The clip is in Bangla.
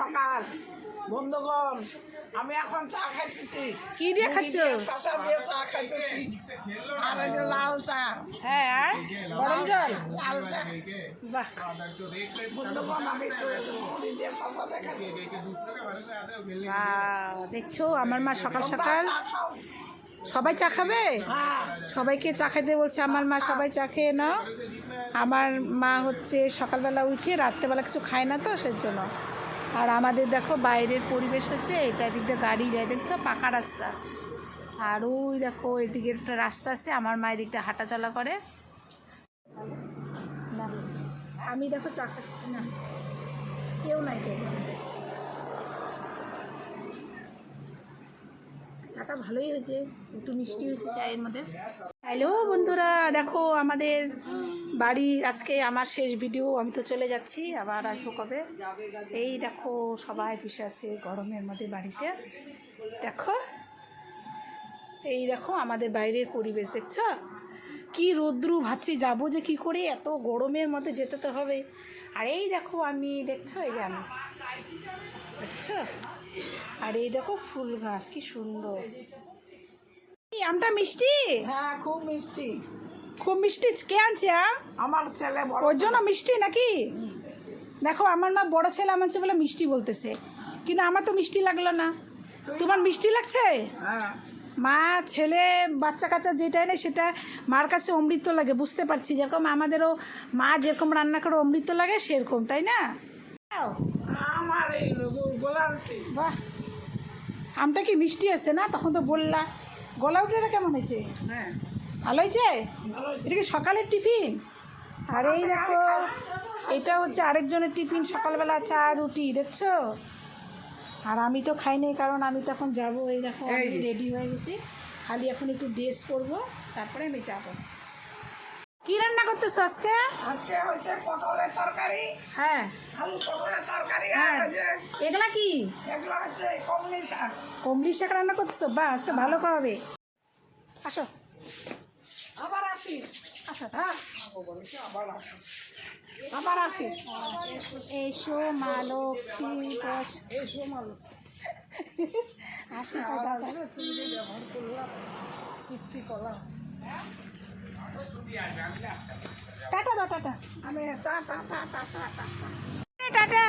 সকাল। বন্ধুগণ আমি এখন চা খাইতেছি। কি দিয়ে খাচ্ছ? মুড়ি দিয়ে চা খাইতেছি। আর এই যে লাল চা। হ্যাঁ আর? গরম জল? লাল চা। বাহ। বন্ধুগণ আমি দেখছ আমার মা সকাল সকাল সবাই চা খাবে? হ্যাঁ। সবাইকে চা খাইতে বলছে আমার মা সবাই চা খেয়ে নাও। আমার মা হচ্ছে সকালবেলা উঠে রাত্রেবেলা কিছু খায় না তো সেই জন্য আর আমাদের দেখো বাইরের পরিবেশ হচ্ছে, এটা এদিক দিয়ে গাড়ি যায়, দেখছ? পাকা রাস্তা। আর ওই দেখো, এদিকে একটা রাস্তা আছে, আমার মা এদিকটা হাঁটাচলা করে। আমি দেখো চা খাচ্ছি। না, কেউ নাই তো চাটা ভালোই হয়েছে, একটু মিষ্টি হয়েছে চায়ের মধ্যে। হ্যালো বন্ধুরা, দেখো আমাদের বাড়ি আজকে আমার শেষ ভিডিও আমি তো চলে যাচ্ছি, আবার আসব কবে এই দেখো, সবাই বসে আছে গরমের মধ্যে বাড়িতে। দেখো, এই দেখো আমাদের বাইরের পরিবেশ, দেখছ? কি রৌদ্রু, ভাবছি যাব যে কি করে, এত গরমের মধ্যে যেতে তো হবে। আর এই দেখো আমি, দেখছ? এই যে আমি, দেখছ? আর এই দেখো ফুল গাছ, কি সুন্দর। আমটা মিষ্টি? হ্যাঁ খুব মিষ্টি। খুব মিষ্টি। কে আনছে আম আমার ছেলে ওর জন্য মিষ্টি নাকি? দেখো আমার না বড় ছেলে আমার বলে মিষ্টি বলতেছে। কিন্তু আমার তো মিষ্টি লাগল না। তোমার মিষ্টি লাগছে? হ্যাঁ। মা ছেলে বাচ্চা কাচ্চা যেটা নেই সেটা মার কাছে অমৃত লাগে বুঝতে পারছি। যেরকম আমাদেরও মা যেরকম রান্না করে অমৃত লাগে সেরকম তাই না? বাহ। আমটা কি মিষ্টি আছে না? তখন তো বললা গলা উঠেটা কেমন হয়েছে? হ্যাঁ। ভালো হয়েছে? এটা কি সকালের টিফিন? আর এই দেখো এটা হচ্ছে আরেকজনের টিফিন সকালবেলা চা রুটি দেখছ? আর আমি তো খাই নাই কারণ আমি তখন যাব এই দেখো আমি রেডি হয়ে গেছি। খালি এখন একটু ড্রেস পরবো তারপরে আমি যাব। কি রান্না করতেছো আজকে? আজকে হচ্ছে পটলের তরকারি। হ্যাঁ। আলু পটলের তরকারি আর হ্যাঁ। এগুলা কি? এগুলো হচ্ছে কমলি শাক। কমলি শাক রান্না করতেছো? বা আজকে ভালো খাওয়াবে আসো। আসিস। হ্যাঁ আবার আসিস এসো মা লক্ষ্মী এসো মাল আসো দাদা কিস্তি কলা টাটা দাও টাটা। আমি টা টা টা টা টা টা টাটা।